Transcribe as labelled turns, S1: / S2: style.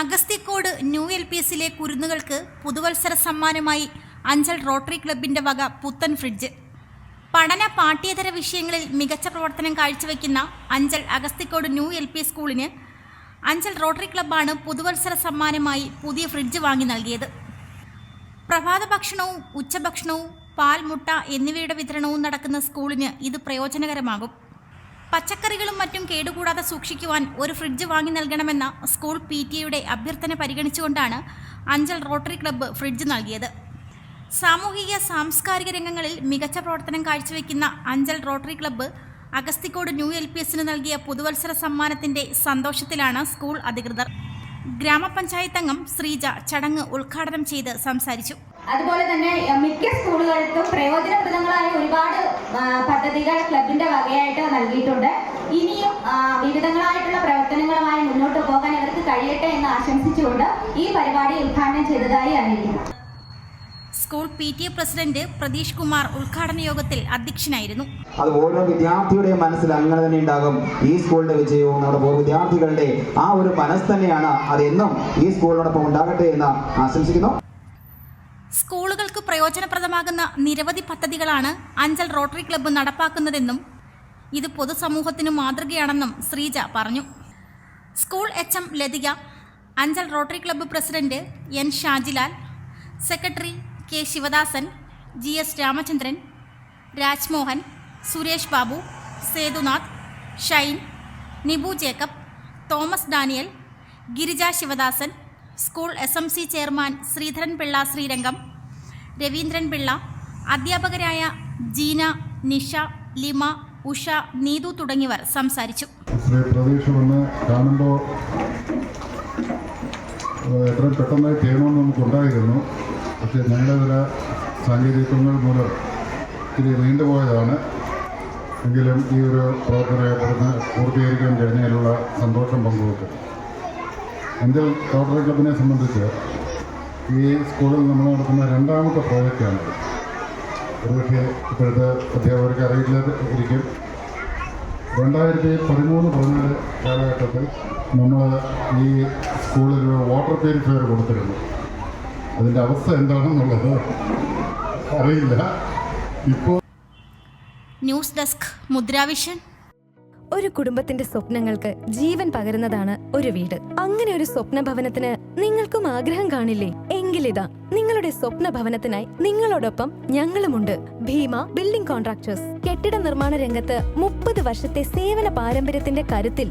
S1: Agasthyacode new L P എസിലെ കുരുന്നുകൾക്ക് പുതുവത്സര സമ്മാനമായി അഞ്ചൽ റോട്ടറി ക്ലബിന്റെ വക പുത്തൻ ഫ്രിഡ്ജ്. പഠന പാഠ്യേതര വിഷയങ്ങളിൽ മികച്ച പ്രവർത്തനം കാഴ്ചവെക്കുന്ന Anchal Agasthyakode new L P സ്കൂളിന് അഞ്ചൽ റോട്ടറി ക്ലബ്ബാണ് പുതുവത്സര സമ്മാനമായി പുതിയ ഫ്രിഡ്ജ് വാങ്ങി നൽകിയത്. പ്രഭാത ഭക്ഷണവും ഉച്ചഭക്ഷണവും പാൽ മുട്ട എന്നിവയുടെ വിതരണവും നടക്കുന്ന സ്കൂളിന് ഇത് പ്രയോജനകരമാകും. പച്ചക്കറികളും മറ്റും കേടുകൂടാതെ സൂക്ഷിക്കുവാൻ ഒരു ഫ്രിഡ്ജ് വാങ്ങി നൽകണമെന്ന സ്കൂൾ പി ടി എയുടെ അഭ്യർത്ഥന പരിഗണിച്ചുകൊണ്ടാണ് അഞ്ചൽ റോട്ടറി ക്ലബ്ബ് ഫ്രിഡ്ജ് നൽകിയത്. സാമൂഹിക സാംസ്കാരിക രംഗങ്ങളിൽ മികച്ച പ്രവർത്തനം കാഴ്ചവെക്കുന്ന Anchal rotary club Agasthikode new L P എസിന് നൽകിയ പുതുവത്സര സമ്മാനത്തിന്റെ സന്തോഷത്തിലാണ് സ്കൂൾ അധികൃതർ. ഗ്രാമപഞ്ചായത്ത് അംഗം ശ്രീജ ചടങ്ങ് ഉദ്ഘാടനം ചെയ്ത് സംസാരിച്ചു.
S2: അതുപോലെ തന്നെ മിക്ക സ്കൂളുകൾക്കും പ്രയോജനപ്രദങ്ങളായ ഒരുപാട് പദ്ധതികൾ ക്ലബിന്റെ വകയായിട്ട് നൽകിയിട്ടുണ്ട്. ഇനിയും വിവിധങ്ങളായിട്ടുള്ള പ്രവർത്തനങ്ങളുമായി മുന്നോട്ട് പോകാൻ അവർക്ക് കഴിയട്ടെ എന്ന് ആശംസിച്ചുകൊണ്ട് ഈ പരിപാടി ഉദ്ഘാടനം ചെയ്തതായി അറിയിക്കുന്നു.
S1: School P T A president Pratheesh Kumar ഉദ്ഘാടന യോഗത്തിൽ അധ്യക്ഷനായിരുന്നു.
S3: അത് ഓരോ വിദ്യാർത്ഥിയുടെയും മനസ്സിൽ അങ്ങനെ തന്നെ ഉണ്ടാകും. ഈ സ്കൂളിന്റെ വിജയവും നമ്മുടെ വിദ്യാർത്ഥികളുടെ ആ ഒരു മനസ്സ് തന്നെയാണ് അതെന്നും ഈ സ്കൂളിനോടൊപ്പം ഉണ്ടാകട്ടെ എന്ന് ആശംസിക്കുന്നു.
S1: സ്കൂളുകൾക്ക് പ്രയോജനപ്രദമാകുന്ന നിരവധി പദ്ധതികളാണ് അഞ്ചൽ റോട്ടറി ക്ലബ്ബ് നടപ്പാക്കുന്നതെന്നും ഇത് പൊതുസമൂഹത്തിന് മാതൃകയാണെന്നും ശ്രീജ പറഞ്ഞു. School H M Lathika Anchal rotary club president N Shajilal secretary K Sivadasan G S Ramachandran Rajmohan Suresh Babu Sethunath Shine Nibu Jacob Thomas Daniel Girija Sivadasan school S M C chairman Sreedharan Pillai Sreerangam Raveendran Pillai അധ്യാപകരായ ജീന നിഷ ലിമ ഉഷ നീതു തുടങ്ങിയവർ സംസാരിച്ചു.
S4: കാണുമ്പോൾ എത്രയും പെട്ടെന്ന് ചെയ്യണമെന്ന് നമുക്കുണ്ടായിരുന്നു പക്ഷേ ഞങ്ങളുടെ ചില സാങ്കേതികത്വങ്ങൾ മൂലം ഇത്തിരി നീണ്ടുപോയതാണ്. എങ്കിലും ഈ ഒരു പ്രവർത്തനം ഏർപ്പെടുന്ന പൂർത്തീകരിക്കാൻ കഴിഞ്ഞതിലുള്ള സന്തോഷം പങ്കുവെക്കും. എന്റെ റോട്ടറി ക്ലബിനെ സംബന്ധിച്ച് ഈ സ്കൂളിൽ നമ്മൾ നടത്തുന്ന രണ്ടാമത്തെ പ്രോജക്റ്റാണ്. ഒരുപക്ഷെ ഇപ്പോഴത്തെ അധ്യാപകർക്ക് അറിയില്ലാതിരിക്കും രണ്ടായിരത്തി പതിമൂന്ന് പതിനാല് കാലഘട്ടത്തിൽ നമ്മൾ ഈ സ്കൂളിൽ വാട്ടർ പ്യൂരിഫയർ കൊടുത്തിരുന്നു. അതിന്റെ അവസ്ഥ എന്താണെന്നുള്ളത് അറിയില്ല. ഇപ്പോൾ
S1: ന്യൂസ് ഡെസ്ക് മുദ്രാവിഷൻ.
S5: ഒരു കുടുംബത്തിന്റെ സ്വപ്നങ്ങൾക്ക് ജീവൻ പകരുന്നതാണ് ഒരു വീട്. അങ്ങനെ ഒരു സ്വപ്ന ഭവനത്തിന് നിങ്ങൾക്കും ആഗ്രഹം കാണില്ലേ? എങ്കിലിതാ നിങ്ങളുടെ സ്വപ്ന ഭവനത്തിനായി നിങ്ങളോടൊപ്പം ഞങ്ങളുമുണ്ട്. Bheema building contractors. കെട്ടിട നിർമ്മാണ രംഗത്ത് മുപ്പത് വർഷത്തെ സേവന പാരമ്പര്യത്തിന്റെ കരുത്തിൽ